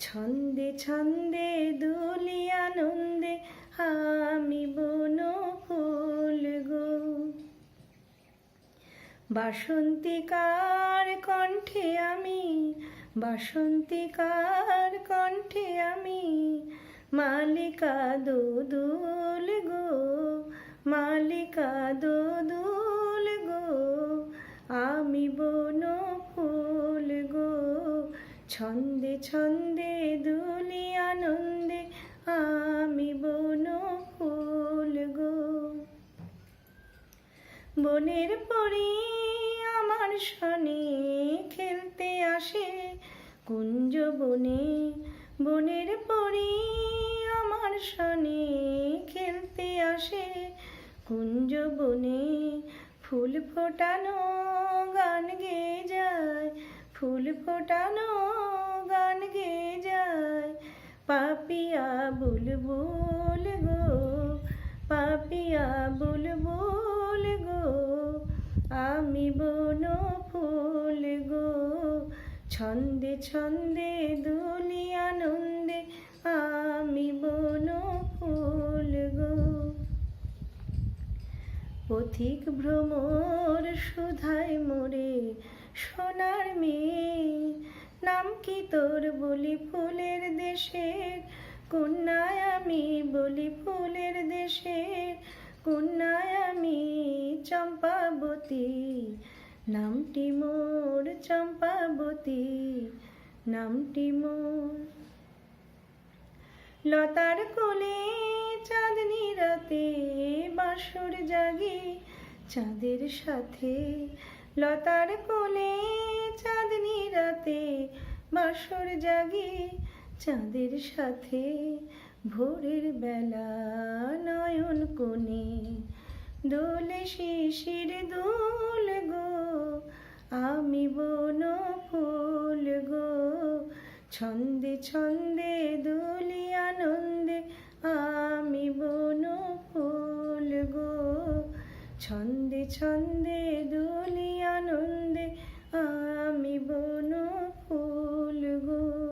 ছন্দে ছন্দে দুলি আনন্দে আমি বন ফুল গো। বাসন্তিকার কণ্ঠে আমি, বাসন্তিকার কণ্ঠে আমি, মালিকা দুদুল গো, মালিকা দুদুল গো, আমি বনো ছন্দে ছন্দে, দুলি, আনন্দে আমি বন ফুল গো। বনের পরি আমার সনে খেলতে আসে কুঞ্জ বনে। বনের পরি আমার সনে খেলতে আসে কুঞ্জ বনে। ফুল ফোটানো গান গেয়ে যায়, ফুল ফোটানো গেয়ে যায়। পাপিয়া বুলবুল গো, পাপিয়া বুলবুল গো, আমি বন ফুল গো। ছন্দে ছন্দে দুলি আনন্দে আমি বন ফুল গো। পথিক ভ্রমর সুধায় মোরে, সোনার মেয়ে নাম কি তোর বলি ফুলের দেশের? কন্যায় আমি বলি ফুলের দেশের। কন্যায় আমি চম্পাবতী, নামটি মোর চম্পাবতী, নামটি মোর। লতার কোলে চাঁদনি রাতে বাসর জাগে, চাঁদের সাথে। লতার কোলে চাঁদনি রাতে বাসর জাগে চাঁদের সাথে ভোরের বেলা নয়ন কোণে। দোলে শিশির দোল গো, আমি বন ফুল গো। ছন্দে ছন্দে দুলি আনন্দে আমি বন ফুল গো। ছন্দে ছন্দে